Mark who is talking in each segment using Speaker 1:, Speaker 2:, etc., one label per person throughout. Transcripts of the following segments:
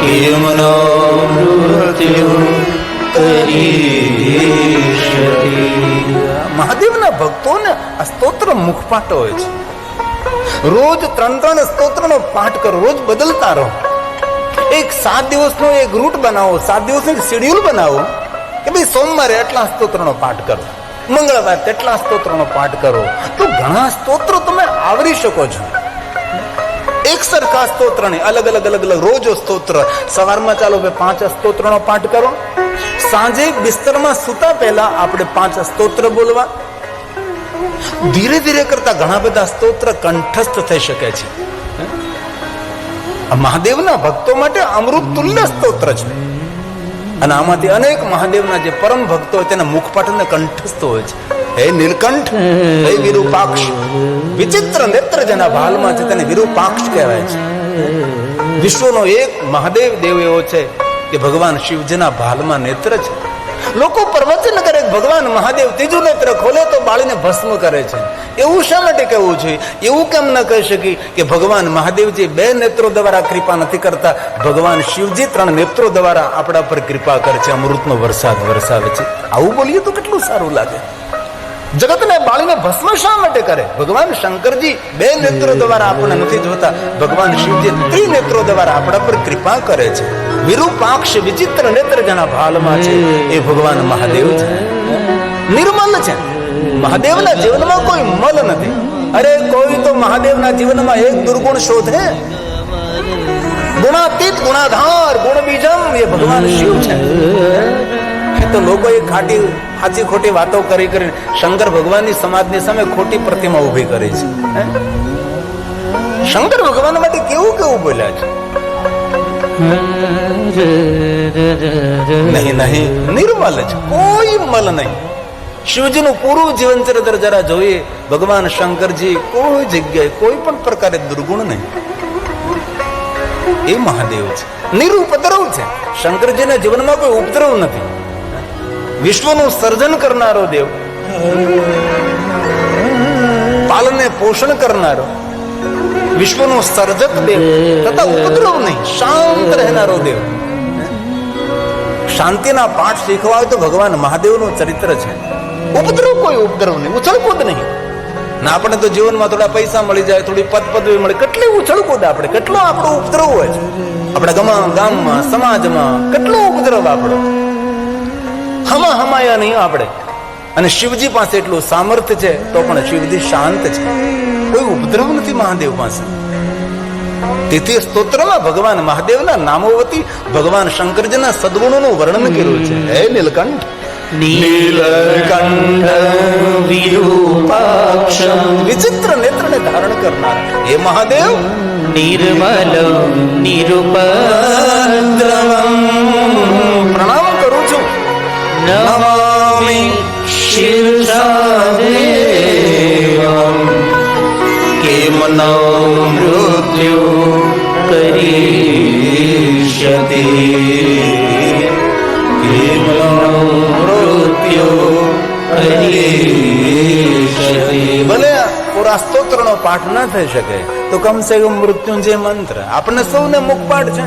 Speaker 1: કેમનો મૃત્યુ
Speaker 2: મહાદેવના ભક્તોને આ સ્તોત્ર મુખપાટ હોય છે. રોજ ત્રણ ત્રણ સ્તોત્રનો પાઠ કરો, રોજ બદલતા રહો. એક સાત દિવસનો એક રૂટ બનાવો, સાત દિવસનો એક શેડ્યુલ બનાવો કે ભાઈ સોમવારે એટલા સ્તોત્રનો પાઠ કરો, મંગળવારે તેટલા સ્તોત્રનો પાઠ કરો. તો ઘણા સ્તોત્રો તમે આવરી શકો છો. એક સરખા સ્તોત્ર ને અલગ અલગ અલગ અલગ, રોજ સ્તોત્ર. સવારમાં ચાલો ભાઈ પાંચ સ્તોત્રનો પાઠ કરો. સાંજે બિસ્તરમાં સૂતા પહેલા આપણે પાંચ સ્તોત્ર બોલવા. ધીરે ધીરે કરતા ઘણા બધા સ્તોત્ર કંઠસ્થ થઈ શકે છે. મહાદેવના ભક્તો માટે અમૃત તુલ્ય સ્તોત્ર છે. અને આમાંથી અનેક મહાદેવના જે પરમ ભક્તો હોય તેના મુખપાઠને કંઠસ્થ હોય છે. હે નીલકંઠ, હે વિરૂપાક્ષ. વિચિત્ર નેત્ર જેના ભાલમાં છે તેને વિરૂપાક્ષ કહેવાય છે. વિશ્વનો એક મહાદેવ દેવ એવો છે કે ભગવાન શિવજીના ભાલમાં નેત્ર છે. લોકો પ્રવચન કરે ભગવાન મહાદેવ ત્રીજું નેત્ર ખોલે તો બાળીને ભસ્મ કરે છે. એવું શા માટે કહેવું જોઈએ એવું કેમ ન કહી શકી કે ભગવાન મહાદેવજી બે નેત્રો દ્વારા કૃપા નથી કરતા? ભગવાન શિવજી ત્રણ નેત્રો દ્વારા આપણા પર કૃપા કરે છે. અમૃતનો વરસાદ વરસાવે છે. આવું બોલીએ તો કેટલું સારું લાગે. જગતને બાળીને ભસ્મ શા માટે કરે? ભગવાન શંકરજી બે નેત્રો દ્વારા આપણે નથી જોતા. ભગવાન શિવજી ત્રિનેત્રો દ્વારા આપણા પર કૃપા કરે છે. વિરૂપાક્ષ વિચિત્ર નેત્ર જેના ભાલમાં છે, એ ભગવાન મહાદેવ છે. નિર્મલ છે. મહાદેવના જીવનમાં કોઈ મલ નથી. અરે, કોઈ તો મહાદેવના જીવનમાં એક દુર્ગુણ શોધે. ગુણાતીત, ગુણાધાર ગુણ બીજમ એ ભગવાન શિવ છે. તો એ ખાટી સાચી ખોટી વાતો કરી કરી શંકર ભગવાનની સમાજની સામે ખોટી પ્રતિમા ઊભી કરી છે. શંકર ભગવાન માટે કેવું કેવું બોલ્યા છે? નહીં નહીં, નિર્મલ છે કોઈ મલ નહીં. શિવજીનું પૂરું જીવન ચરિત્ર જરા જોઈએ, ભગવાન શંકરજી કોઈ જગ્યાએ કોઈ પણ પ્રકારે દુર્ગુણ નહીં. એ મહાદેવ છે નિરુપદ્રવ છે. શંકરજીના જીવનમાં કોઈ ઉપદ્રવ નથી. વિશ્વનું સર્જન કરનારો દેવ. પાલને પોષણ કરનારો. વિશ્વનું સર્જક દેવ. તથા ઉપદ્રવ નહીં શાંત રહેનારો દેવ. શાંતિના પાઠ શીખવા તો ભગવાન મહાદેવનું ચરિત્ર છે. ઉપદ્રવ કોઈ ઉપદ્રવ નહીં, ઉછળકૂદ નહીં. ના, આપણે તો જીવનમાં થોડા પૈસા મળી જાય, થોડી પદ પદવી મળે. કેટલી ઉછળકૂદ આપણે, કેટલો આપણો ઉપદ્રવ હોય છે. આપણા ગામમાં, સમાજમાં કેટલો ઉપદ્રવ આપણો. હમા હમાયા નહીં આપણે. અને શિવજી પાસે એટલું સામર્થ્ય છે તો પણ શિવજી શાંત છે. કોઈ ઉપદ્રવ નથી મહાદેવ પાસે. તેથી સ્તોત્રમાં ભગવાન મહાદેવના નામો વતી ભગવાન શંકરજીના સદગુણોનું વર્ણન કર્યું છે. હે નીલકંઠ?
Speaker 1: નીલકંઠ
Speaker 2: વિચિત્ર નેત્રને ધારણ કરનાર. હે મહાદેવ?
Speaker 1: નિર્મલ નિરુપદ્રવમ.
Speaker 2: પ્રણામ.
Speaker 1: કેમ ન મૃત્યુ કરીષ્યતિ કેમ ન મૃત્યુ કરીષ્યતિ
Speaker 2: ભલે પૂરા સ્તોત્રનો પાઠ ન થઈ શકે, તો કમસે કમ મૃત્યુંજય મંત્ર આપણને સૌને મુખપાઠ છે.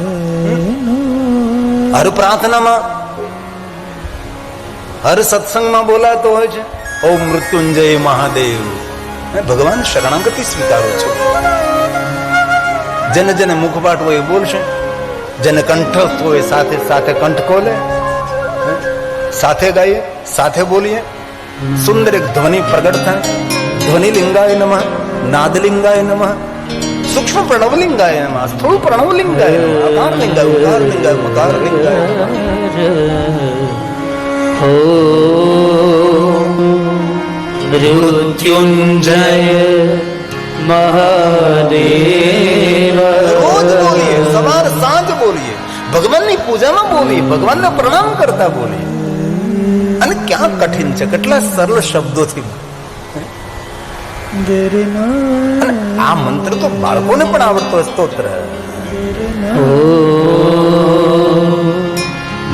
Speaker 2: હર પ્રાર્થનામાં હર સત્સંગમાં બોલાતો હોય છે. ઓ મૃત્યુંજય મહાદેવ. ભગવાન શરણાગતિ સ્વીકારું છું. જેને જેને મુખપાઠ હોય એ બોલશે. જેને કંઠસ્થ હોય સાથે સાથે કંઠ ખોલે. સાથે ગાઈએ, સાથે બોલીએ. સુંદર એક ધ્વનિ પ્રગટ થાય. ધ્વનિ લિંગાય નમઃ, નાદલિંગાય નમઃ. સૂક્ષ્મ પ્રણવલિંગાય નમઃ, સ્થૂળ પ્રણવલિંગાય નમઃ. અકાર લિંગાય ઉદાર લિંગાય મકાર લિંગાય
Speaker 1: મૃત્યુંજય મહાદેવ
Speaker 2: રોજ બોલીએ સવાર સાંજ બોલીએ ભગવાનની પૂજામાં બોલીએ ભગવાનને પ્રણામ કરતા બોલીએ અને ક્યાં કઠિન છે કેટલા સરળ શબ્દોથી આ મંત્ર તો બાળકોને પણ આવડતો સ્તોત્ર.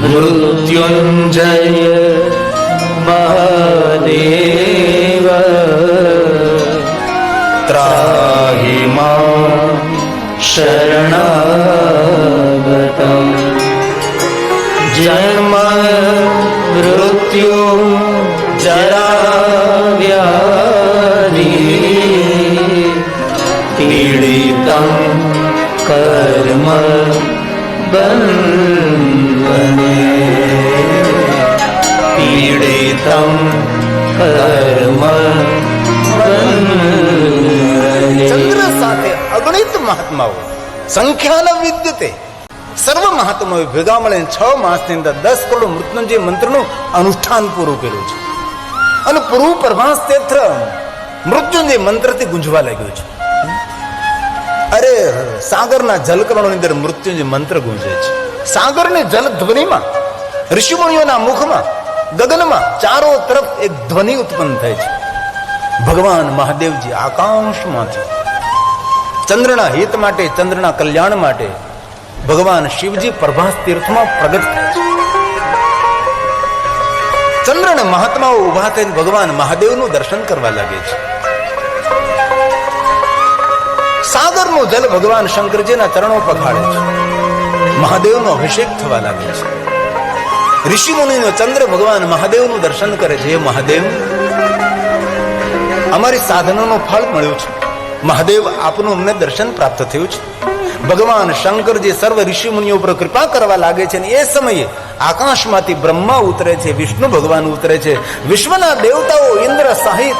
Speaker 1: मृत्युञ्जय महादेव। त्राहि मा शरणागतम्
Speaker 2: जन्म मृत्यु जरा મહાત્માઓ સંખ્યા વિદ્યતે સર્વ મહાત્માઓ ભેગા મળીને છ માસની અંદર દસ કરોડ મૃત્યુંજય મંત્રનું અનુષ્ઠાન પૂરું કર્યું છે અને પૂરું પ્રભાસ તેત્ર મૃત્યુંજય મંત્રથી ગુંજવા લાગ્યું છે અરે સાગરના જલકરણોની અંદર મૃત્યુંજય મંત્ર ગુંજે છે સાગરની જલ ઋષિમુનિઓના મુખમાં ગગનમાં ચારો તરફ એક ધ્વનિ ઉત્પન્ન થાય છે ભગવાન મહાદેવજી આકાશમાંથી ચંદ્રના હિત માટે, ચંદ્રના કલ્યાણ માટે ભગવાન શિવજી પ્રભાસ તીર્થમાં પ્રગટ થાય છે. ચંદ્રના મહાત્માઓ ઊભા થઈને ભગવાન મહાદેવનું દર્શન કરવા લાગે છે. સાગરનું જલ ભગવાન શંકરજીના ચરણો પખાડે છે. મહાદેવનો અભિષેક થવા લાગે છે. ઋષિ મુનિનો ચંદ્ર ભગવાન મહાદેવનું દર્શન કરે છે. મહાદેવ, અમારી સાધનોનો ફળ મળ્યું છે. મહાદેવ આપનું અમને દર્શન પ્રાપ્ત થયું છે. ભગવાન શંકર જે સર્વ ઋષિ મુનિઓ ઉપર કૃપા કરવા લાગે છે અને એ સમયે આકાશમાંથી બ્રહ્મા ઉતરે છે, વિષ્ણુ ભગવાન ઉતરે છે, વિશ્વના દેવતાઓ ઇન્દ્ર સહિત.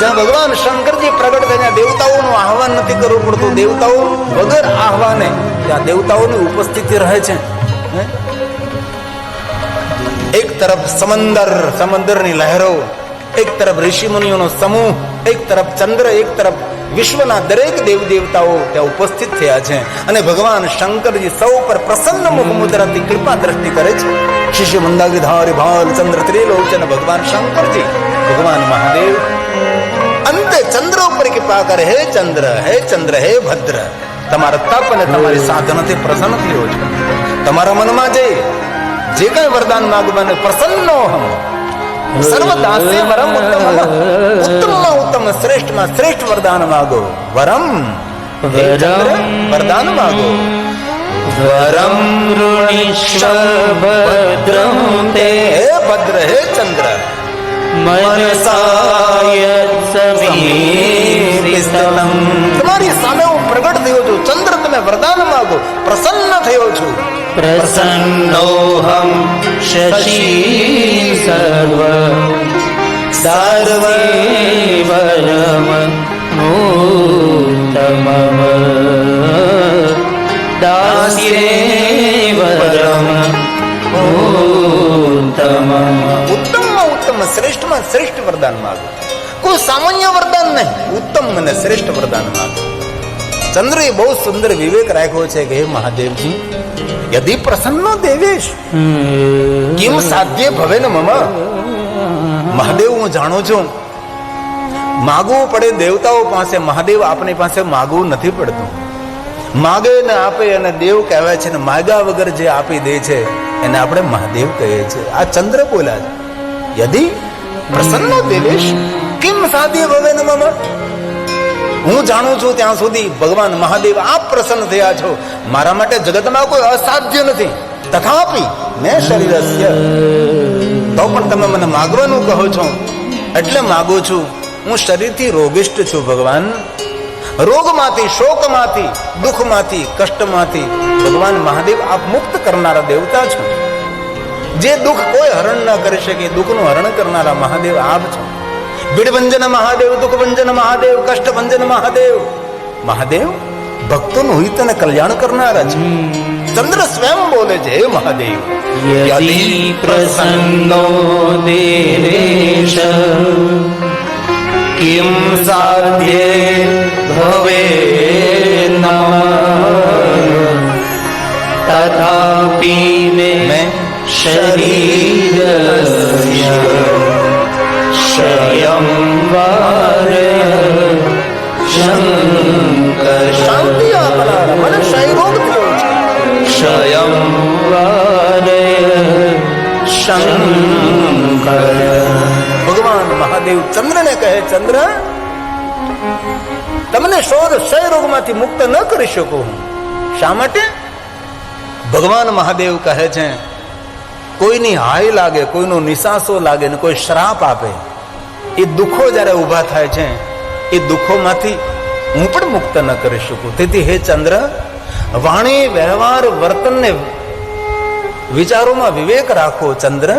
Speaker 2: જ્યાં ભગવાન શંકરજી પ્રગટ થયા દેવતાઓનું આહવાન નથી કરવું પડતું. દેવતાઓ વગર આહવાને ત્યાં દેવતાઓની ઉપસ્થિતિ રહે છે. એક તરફ સમંદર, સમંદરની લહેરો, એક તરફ ઋષિ મુનિઓનો સમૂહ એક તરફ ચંદ્ર, એક તરફ વિશ્વના દરેક દેવ દેવતાઓ ત્યાં ઉપસ્થિત થયા છે. અને ભગવાન શંકરજી સૌ પર પ્રસન્ન મુખ મુદ્રાથી કૃપા દ્રષ્ટિ કરે છે. શિષ્ય મંદાગીધારી ભાલ ચંદ્ર ત્રિલોચન ભગવાન શંકરજી, ભગવાન મહાદેવ. અંતે ચંદ્ર ઉપર કૃપા કરે, હે ચંદ્ર હે ચંદ્ર, હે ભદ્ર. તમારા તપ અને તમારી સાધનથી પ્રસન્ન થયો છે. તમારા મનમાં જે જે કઈ વરદાન માગવાને પ્રસન્નો હમ. સર્વદાસે વરમ ઉત્તમ ઉત્તમ શ્રેષ્ઠમાં શ્રેષ્ઠ વરદાન માગો વરમ વરદાન માગો
Speaker 1: વરમ ભદ્રમ તે
Speaker 2: ભદ્ર હે ચંદ્ર
Speaker 1: મનસાય
Speaker 2: તમારી સામે હું પ્રગટ થયો છું ચંદ્ર તમે વરદાન માગો પ્રસન્ન
Speaker 1: સર્વે વરમ નૂતમમ દાસ્યે વરમ નૂતમમ
Speaker 2: ઉત્તમમાં ઉત્તમ શ્રેષ્ઠમાં શ્રેષ્ઠ વરદાન માગો કોઈ સામાન્ય વરદાન નહીં ઉત્તમ અને શ્રેષ્ઠ વરદાન માગો ચંદ્ર એ બહુ સુંદર વિવેક રાખ્યો છે કે હે મહાદેવજી, યદિ પ્રસન્નો દેવેશ. કેમ સાધ્ય ભવે ને મમા? મહાદેવ, હું જાણું છું. માગવું પડે દેવતાઓ પાસે, મહાદેવ આપણી પાસે માગવું નથી પડતું. માગે ને આપે અને દેવ કહેવાય છે ને, માગ્યા વગર જે આપી દે છે, એને આપણે મહાદેવ કહીએ છીએ. આ ચંદ્ર બોલા છે. યદિ પ્રસન્ન દેવેશ, કેમ સાધ્ય ભવે ને મમ? હું જાણું છું ત્યાં સુધી ભગવાન મહાદેવ આપ પ્રસન્ન થયા છો. મારા માટે જગતમાં કોઈ અસાધ્ય નથી. તથાપી મેં શરીરસ્ય. તો પણ તમે મને માગવાનું કહો છો. એટલે માગું છું, હું શરીરથી રોગિષ્ટ છું ભગવાન. રોગમાંથી, શોકમાંથી, દુઃખમાંથી, કષ્ટમાંથી ભગવાન મહાદેવ આપ મુક્ત કરનારા દેવતા છો. જે દુઃખ કોઈ હરણ ન કરી શકે, દુઃખનું હરણ કરનારા મહાદેવ આપ છો. ભીડભંજન મહાદેવ દુઃખભંજન મહાદેવ કષ્ટભંજન મહાદેવ મહાદેવ ભક્તોનું હિત અને કલ્યાણ કરનારા છે ચંદ્ર સ્વયં બોલે છે હે મહાદેવ
Speaker 1: યદિ પ્રસન્નો દેવેશ કિમ સાધ્યે ભવે તથાપી મેં શરીરસ્ય શયં શંકર
Speaker 2: શાંતિ
Speaker 1: શંકર
Speaker 2: ભગવાન મહાદેવ ચંદ્રને કહે ચંદ્ર તમને શોધ ક્ષય રોગમાંથી મુક્ત ન કરી શકું શા માટે ભગવાન મહાદેવ કહે છે કોઈની હાય લાગે કોઈનો નિશાસો લાગે ને કોઈ શ્રાપ આપે એ દુઃખો જ્યારે ઊભા થાય છે, એ દુઃખોમાંથી હું પણ મુક્ત ન કરી શકું. તેથી હે ચંદ્ર, વાણી, વ્યવહાર, વર્તનને વિચારોમાં વિવેક રાખો ચંદ્ર.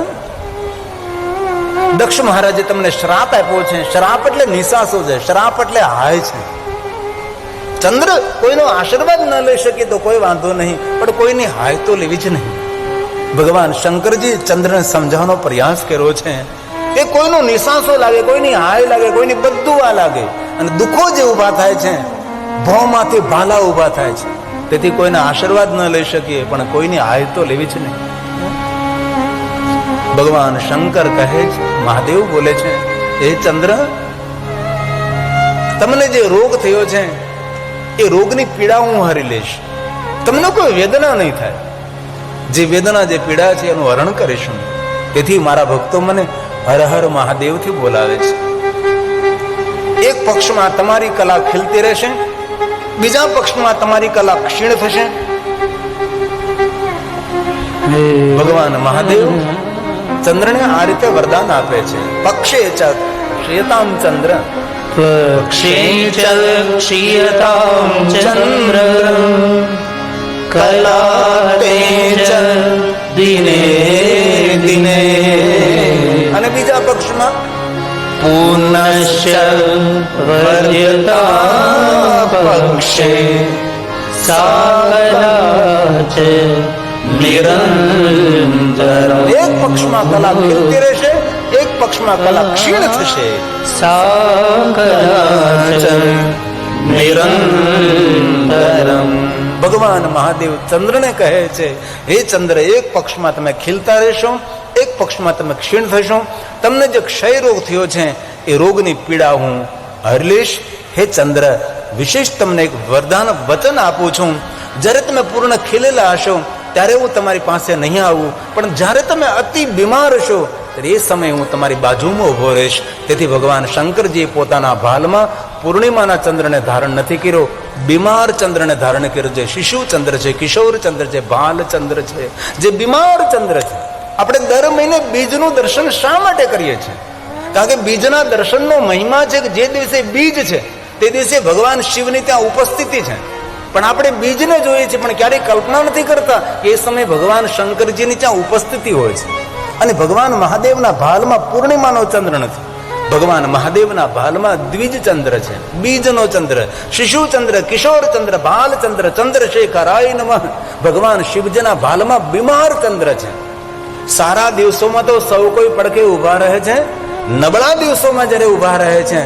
Speaker 2: દક્ષ મહારાજે તમને શ્રાપ આપ્યો છે. શ્રાપ એટલે નિશાસો છે. શ્રાપ એટલે હાય છે. ચંદ્ર કોઈનો આશીર્વાદ ન લઈ શકે તો કોઈ વાંધો નહીં, પણ કોઈની હાય તો લેવી જ નહીં. ભગવાન શંકરજી ચંદ્રને સમજાવવાનો પ્રયાસ કર્યો છે. કે કોઈનો નિશાસો લાગે, કોઈની હાય લાગે, કોઈની બધું આ લાગે. અને દુઃખો જે ઊભા થાય છે ભવમાંથી ભાલા ઊભા થાય છે. તેથી કોઈના આશીર્વાદ ન લઈ શકીએ, પણ કોઈની હાય તો લેવી જ નહીં ભગવાન શંકર કહે છે, મહાદેવ બોલે છે એ ચંદ્ર, તમને જે રોગ થયો છે, એ રોગની પીડા હું હરી લઈશ. તમને કોઈ વેદના નહીં થાય. જે વેદના, જે પીડા છે, એનું હરણ કરીશું તેથી મારા ભક્તો મને હર હર મહાદેવથી બોલાવે છે. એક પક્ષમાં તમારી કલા ખીલતી રહેશે, બીજા પક્ષમાં તમારી કલા ક્ષીણ થશે. ભગવાન મહાદેવ ચંદ્રને આ રીતે વરદાન આપે છે. પક્ષે ચ શ્વેતામ ચંદ્ર.
Speaker 1: ક્ષીયતામ ચંદ્ર. કલા દિને દિને. પુનશ્ચ વર્યતા पक्षे સાકલા છે નિરંતર
Speaker 2: એક પક્ષમાં કલા ખીલતી રહેશે એક પક્ષમાં કલા ક્ષીણ થશે
Speaker 1: સાકલા નિરંતરમ
Speaker 2: ભગવાન મહાદેવ ચંદ્રને કહે છે, હે ચંદ્ર, એક પક્ષમાં તમે ખીલતા રહેશો, એક પક્ષમાં તમે ક્ષીણ થશો. તમને જે ક્ષય રોગ થયો છે, એ રોગની પીડા હું હરલીશ હે ચંદ્ર, વિશેષ તમને એક વરદાન વચન આપું છું. જ્યારે તમે પૂર્ણ ખીલેલા હશો, ત્યારે હું તમારી પાસે નહીં આવું. પણ જ્યારે તમે અતિ બીમાર હશો એ સમયે હું તમારી બાજુમાં ઊભો રહીશ. તેથી ભગવાન શંકરજીએ પોતાના ભાલમાં પૂર્ણિમાના ચંદ્રને ધારણ નથી કર્યો. બીમાર ચંદ્રને ધારણ કર્યો. છે શિશુ ચંદ્ર છે, કિશોર ચંદ્ર છે, ભાલ ચંદ્ર છે, જે બીમાર ચંદ્ર છે. આપણે દર મહિને બીજનું દર્શન શા માટે કરીએ છીએ? કારણ કે બીજના દર્શનનો મહિમા છે કે જે દિવસે બીજ છે, તે દિવસે ભગવાન શિવની ત્યાં ઉપસ્થિતિ છે. પણ આપણે બીજને જોઈએ છીએ, પણ ક્યારેય કલ્પના નથી કરતા કે એ સમયે ભગવાન શંકરજીની ત્યાં ઉપસ્થિતિ હોય છે. અને ભગવાન મહાદેવના ભાલમાં પૂર્ણિમાનો ચંદ્ર નથી. ભગવાન મહાદેવના ભાલમાં દ્વિજ ચંદ્ર છે, બીજનો ચંદ્ર, શિશુ ચંદ્ર, કિશોર ચંદ્ર ભાલ ચંદ્ર, ચંદ્રશેખરાય નમઃ. ભગવાન શિવજીના ભાલમાં બીમાર ચંદ્ર છે. સારા દિવસોમાં તો સૌ કોઈ પડકે ઊભા રહે છે, નબળા દિવસોમાં જ્યારે ઊભા રહે છે,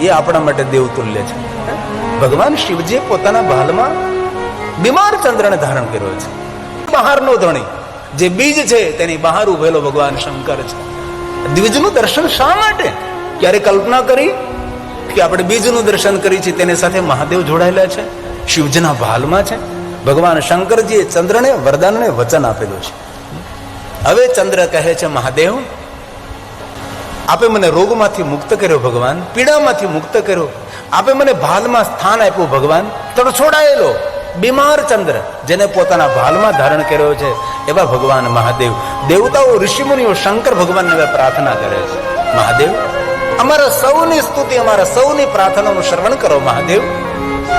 Speaker 2: એ આપણા માટે દેવતુલ્ય છે. ભગવાન શિવજીએ પોતાના ભાલમાં બીમાર ચંદ્રને ધારણ કર્યો છે. બહારનો ધણી જે બીજ છે તેની બહાર ઉભેલો ભગવાન શંકર છે. દ્વિજનું દર્શન શા માટે? ક્યારે કલ્પના કરી કે આપણે બીજનું દર્શન કરી છે તેની સાથે મહાદેવ જોડાયેલા છે, શિવજીના ભાલમાં છે. ભગવાન શંકરજીએ ચંદ્રને, વરદાનને વચન આપેલું છે. હવે ચંદ્ર કહે છે, મહાદેવ, આપે મને રોગમાંથી મુક્ત કર્યો ભગવાન, પીડામાંથી મુક્ત કર્યો. આપે મને ભાલમાં સ્થાન આપ્યું ભગવાન તડછોડાયેલો બીમાર ચંદ્ર, જેને પોતાના ભાલમાં ધારણ કર્યો છે. એવા ભગવાન મહાદેવ. દેવતાઓ, ઋષિમુનિઓ, શંકર ભગવાનને હવે પ્રાર્થના કરે છે. મહાદેવ, અમારા સૌની સ્તુતિ, અમારા સૌની પ્રાર્થનાનું શ્રવણ કરો, મહાદેવ.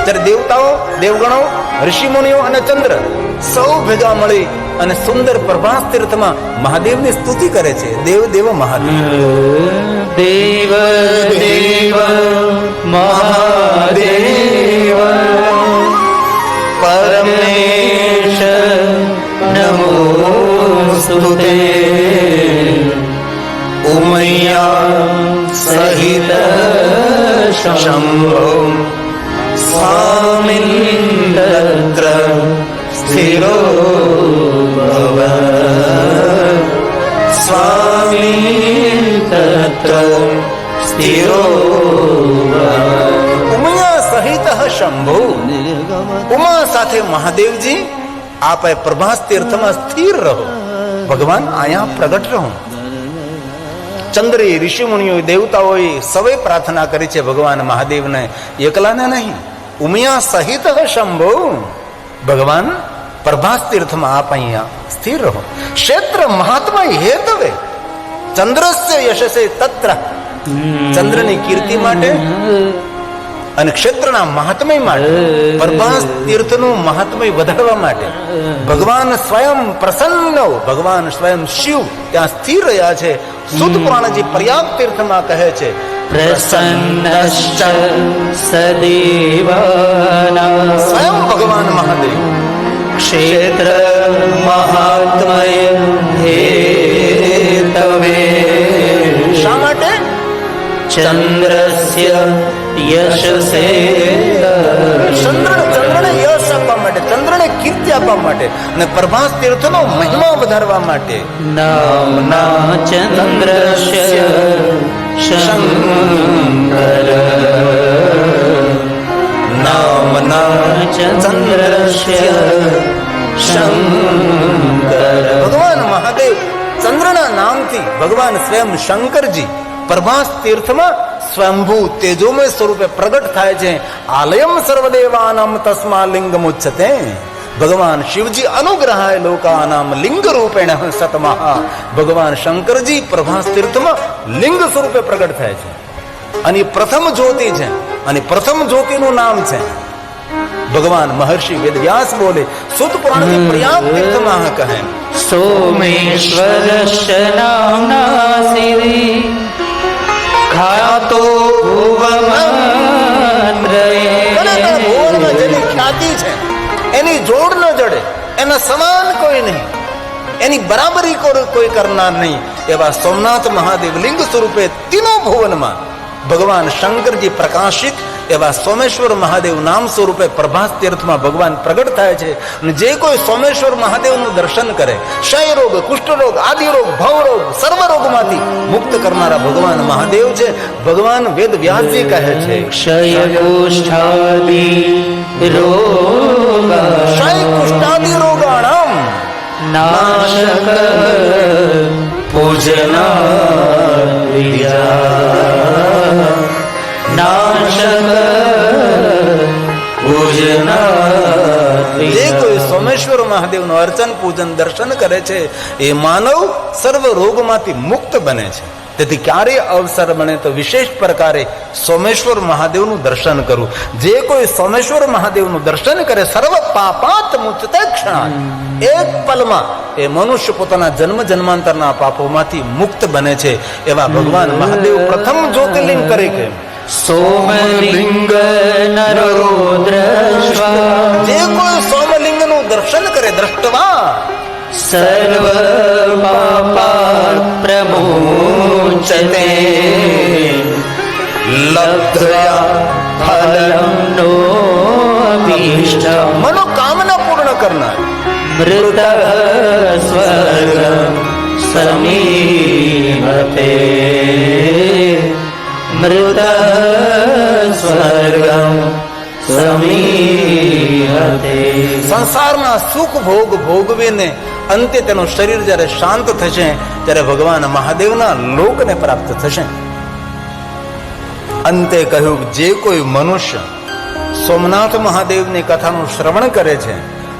Speaker 2: ત્યારે દેવતાઓ, દેવગણો, ઋષિમુનિઓ અને ચંદ્ર સૌ ભેગા મળી અને સુંદર પ્રભાસ તીર્થમાં મહાદેવની સ્તુતિ કરે છે. દેવ દેવ, મહાદેવ.
Speaker 1: દેવ દેવ, મહાદેવ. પરમેશ સ્તુતે ઉમૈયા સહિત શંભો સ્વામિન્દ્ર સ્થિરો ભવ સ્વામી તત્ર સ્થિરો
Speaker 2: ઉમયા સહિત શંભુ ઉમા સાથે મહાદેવજી આપ પ્રભાસ તીર્થમાં સ્થિર રહો ભગવાન અહીંયા પ્રગટ રહો. ચંદ્રે, ઋષિમુનિઓ, દેવતાઓએ સવે પ્રાર્થના કરી છે, ભગવાન મહાદેવને એકલાને નહીં, ઉમિયા સહિત શંભો. ભગવાન પ્રભાસ તીર્થમાં આપ અહીંયા સ્થિર રહો. ક્ષેત્ર મહાત્મા હેતવે. ચંદ્રસ્ય યશસે તત્ર. ચંદ્રની કીર્તિ માટે અને ક્ષેત્રના મહાત્મય માટે પ્રભાસ તીર્થનું મહાત્મય વધારવા માટે ભગવાન સ્વયં પ્રસન્ન ભગવાન સ્વયં શિવ ત્યાં સ્થિર રહ્યા છે. સુદ પુરાણજી પર્યાપ્ત તીર્થમાં કહે છે
Speaker 1: પ્રસન્નશ્ચ સદેવ
Speaker 2: સ્વયં ભગવાન મહાદેવ
Speaker 1: ક્ષેત્ર મહાત્મય હેતવે
Speaker 2: શા માટે?
Speaker 1: ચંદ્રસ્ય યશસે
Speaker 2: ચંદ્ર ચંદ્રને યશ આપવા માટે ચંદ્રને કીર્તિ આપવા માટે અને પ્રભાસ તીર્થનો મહિમા વધારવા માટે.
Speaker 1: નામના ચંદ્રસ્ય શંકર. શંકર.
Speaker 2: ભગવાન મહાદેવ ચંદ્રના નામથી ભગવાન સ્વયં શંકરજી પ્રભાસ તીર્થમાં સ્વયંભૂ તેજોમય સ્વરૂપે પ્રગટ થાય છે. આલયમ સર્વદેવાનામ તસ્મા લિંગમ ઉચ્ચતે ભગવાન શિવજી અનુગ્રહાય લોકાનામ લિંગ રૂપેણ સતમા ભગવાન શંકરજી પ્રભાસ તીર્થમાં લિંગ સ્વરૂપે પ્રગટ થાય છે. અને પ્રથમ જ્યોતિ છે. અને પ્રથમ જ્યોતિનું નામ છે. ભગવાન મહર્ષિ વેદવ્યાસ બોલે સુત પુરાણ પ્રયાગ તીર્થમાં કહે.
Speaker 1: સોમેશ્વરશ્ચ નામ્ના
Speaker 2: ભુવનમાં જેની ખ્યાતિ છે, એની જોડ ન જડે, એના સમાન કોઈ નહીં, એની બરાબરી કોઈ કરનાર નહીં, એવા સોમનાથ મહાદેવ લિંગ સ્વરૂપે તીનો ભુવનમાં ભગવાન શંકરજી પ્રકાશિત એવા સોમેશ્વર મહાદેવ નામ સ્વરૂપે પ્રભાસ તીર્થમાં ભગવાન પ્રગટ થાય છે અને જે કોઈ સોમેશ્વર મહાદેવનું દર્શન કરે ક્ષય રોગ કુષ્ઠ રોગ આદિ રોગ ભવ રોગ મુક્ત કરનારા ભગવાન મહાદેવ છે. ભગવાન વેદ વ્યાસજી કહે છે.
Speaker 1: ક્ષયગોષ્ઠાદિ રોગ
Speaker 2: ક્ષય કુષ્ઠાદિ રોગાણમ
Speaker 1: નાશક પૂજના નાશક પૂજના
Speaker 2: જે કોઈ સોમેશ્વર મહાદેવનું અર્ચન પૂજન દર્શન કરે છે એ માનવ સર્વ રોગમાંથી મુક્ત બને છે. તેથી ક્યારે અવસર બને તો વિશેષ પ્રકારે સોમેશ્વર મહાદેવનું દર્શન કરવું. જે કોઈ સોમેશ્વર મહાદેવનું દર્શન કરે સર્વ પાપાત મુચતે ક્ષણ એક પલમાં એ મનુષ્ય પોતાના જન્મ જન્માંતરના પાપોમાંથી મુક્ત બને છે. એવા ભગવાન મહાદેવ પ્રથમ જ્યોતિર્લિંગ કરે કે
Speaker 1: સોમલિંગ નરો દ્રષ્વા
Speaker 2: જે કોઈ સોમલિંગનું દર્શન કરે દ્રષ્ટવા
Speaker 1: સર્વ પાપા પ્રમોચતે. લબ્ધ્વા ફલમ નો અભીષ્ટમ.
Speaker 2: મનોકામના પૂર્ણ કરનાર.
Speaker 1: મૃત સ્વર્ગ સમીહતે મૃત સ્વર્ગમ
Speaker 2: સંસારના સુખ ભોગ ભોગવીને અંતે તેનું શરીર જ્યારે શાંત થશે, ત્યારે ભગવાન મહાદેવના લોકને પ્રાપ્ત થશે. અંતે કહ્યું, જે કોઈ મનુષ્ય સોમનાથ મહાદેવની કથાનું શ્રવણ કરે છે,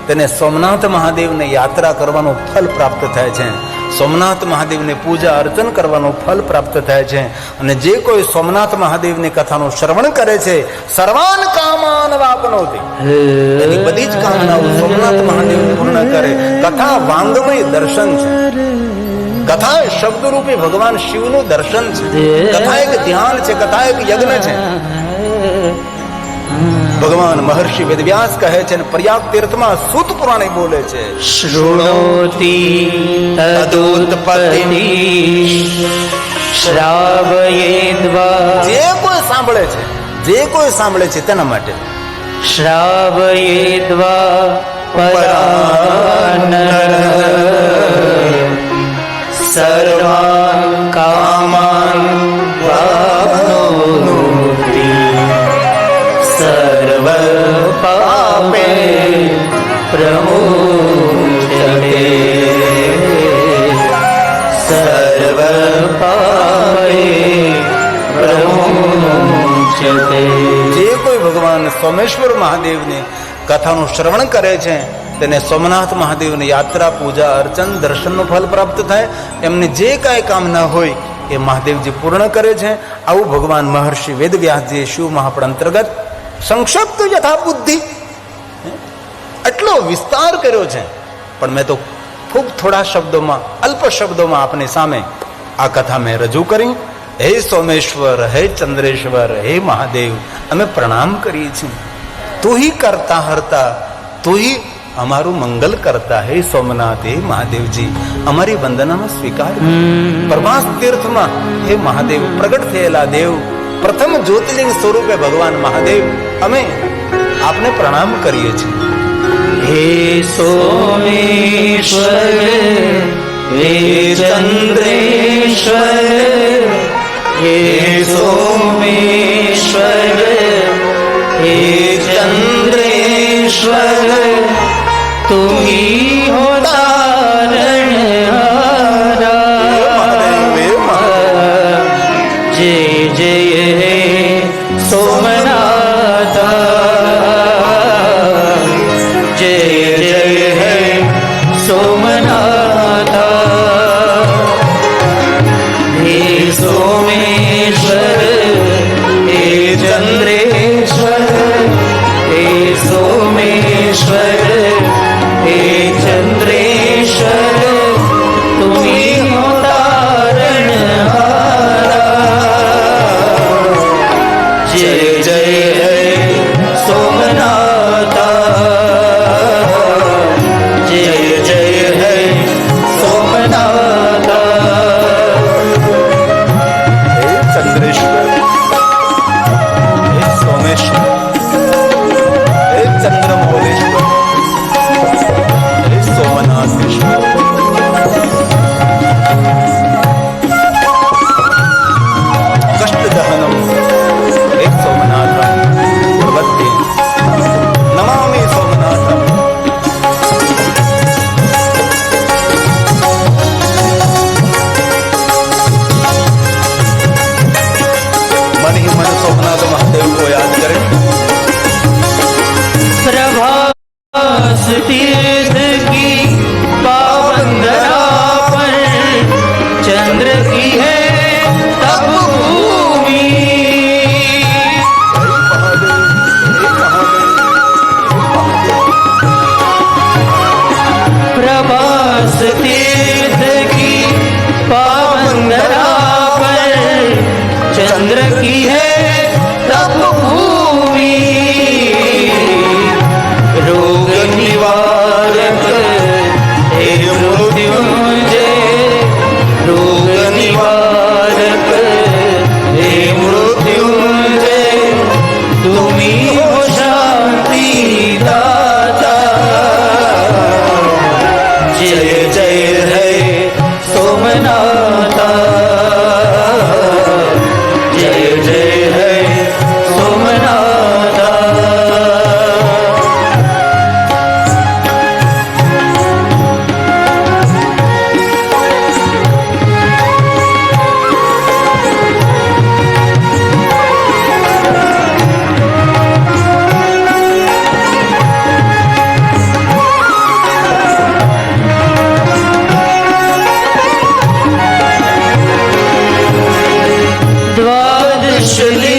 Speaker 2: તેને સોમનાથ મહાદેવને યાત્રા કરવાનું ફલ પ્રાપ્ત થાય છે. સોમનાથ મહાદેવને પૂજા અર્ચન કરવાનું ફલ પ્રાપ્ત થાય છે. અને જે કોઈ સોમનાથ મહાદેવની કથાનું શ્રવણ કરે છે, સર્વાન કામાન વાપનોતી. એની બધી જ કામનાઓ સોમનાથ મહાદેવ પૂર્ણ કરે. કથા વાંગમય દર્શન છે. કથા શબ્દરૂપી ભગવાન શિવનું દર્શન છે. કથા એક ધ્યાન છે, કથા એક યજ્ઞ છે. ભગવાન મહર્ષિ વેદવ્યાસ કહે છે પ્રયાગ તીર્થમાં સુત પુરાણે બોલે છે.
Speaker 1: શૃણોતિ તદુત્પત્તિ શ્રાવયેદ્વા
Speaker 2: જે કોઈ સાંભળે છે જે કોઈ સાંભળે છે તેના માટે.
Speaker 1: શ્રાવયેદ્વા પરાનર સર્વાન કામાન પ્રમોચતે સર્વ પાપે
Speaker 2: જે કોઈ ભગવાન સોમેશ્વર મહાદેવની કથાનું શ્રવણ કરે છે, તેને સોમનાથ મહાદેવની યાત્રા, પૂજા, અર્ચન, દર્શનનું ફલ પ્રાપ્ત થાય, એમને જે કાંઈ કામના હોય એ મહાદેવજી પૂર્ણ કરે છે. આવું ભગવાન મહર્ષિ વેદવ્યાસજીએ શિવ મહાપણ અંતર્ગત સંક્ષિપ્ત યથા બુદ્ધિ એટલો વિસ્તાર કર્યો છે. પણ મેં તો ખૂબ થોડા શબ્દોમાં અલ્પ શબ્દોમાં આપની સામે આ કથા મેં રજૂ કરી. હે સોમેશ્વર હે ચંદ્રેશ્વર હે મહાદેવ અમે પ્રણામ કરીએ છીએ. તું હી કરતા હરતા તું હી અમારું મંગલ કરતા હે સોમનાથ હે મહાદેવજી અમારી વંદનાનો સ્વીકાર પરમાસ તીર્થમાં હે મહાદેવ પ્રગટ થયેલા દેવ પ્રથમ જ્યોતિલિંગ સ્વરૂપે ભગવાન મહાદેવ અમે આપને પ્રણામ કરીએ છીએ.
Speaker 1: હે સોમેશ્વર હે ચંદ્રેશ્વર હે સોમેશ્વર હે ચંદ્રેશ્વર તુમી હો તારણહારા মুসলিম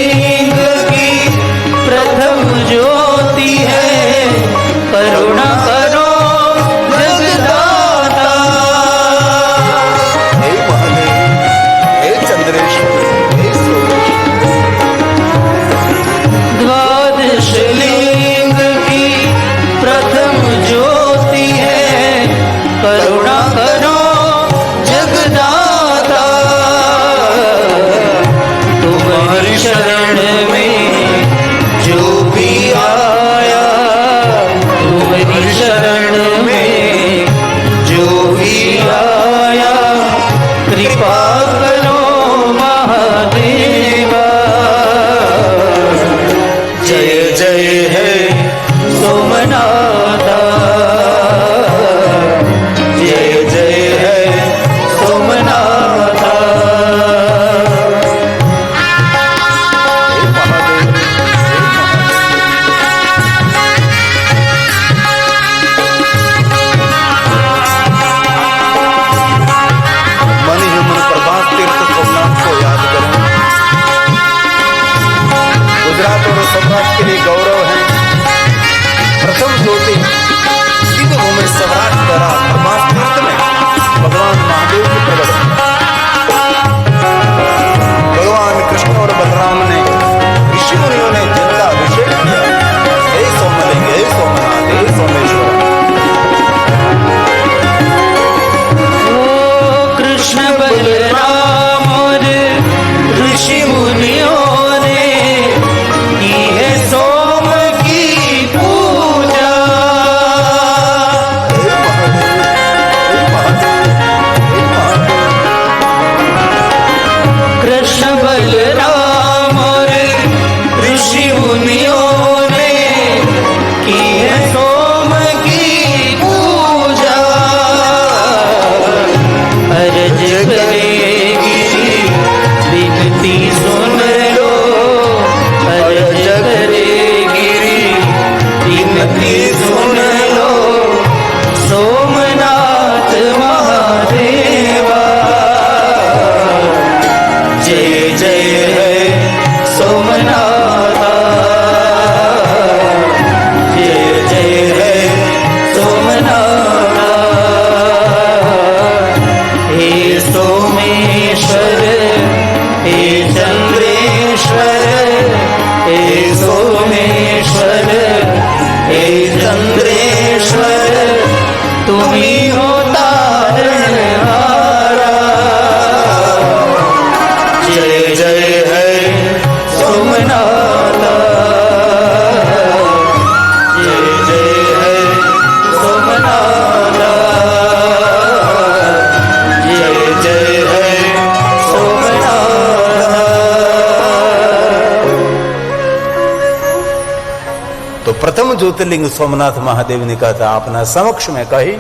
Speaker 1: ज्योतिर्लिंग सोमनाथ महादेव ने कहा था अपना समक्ष में कही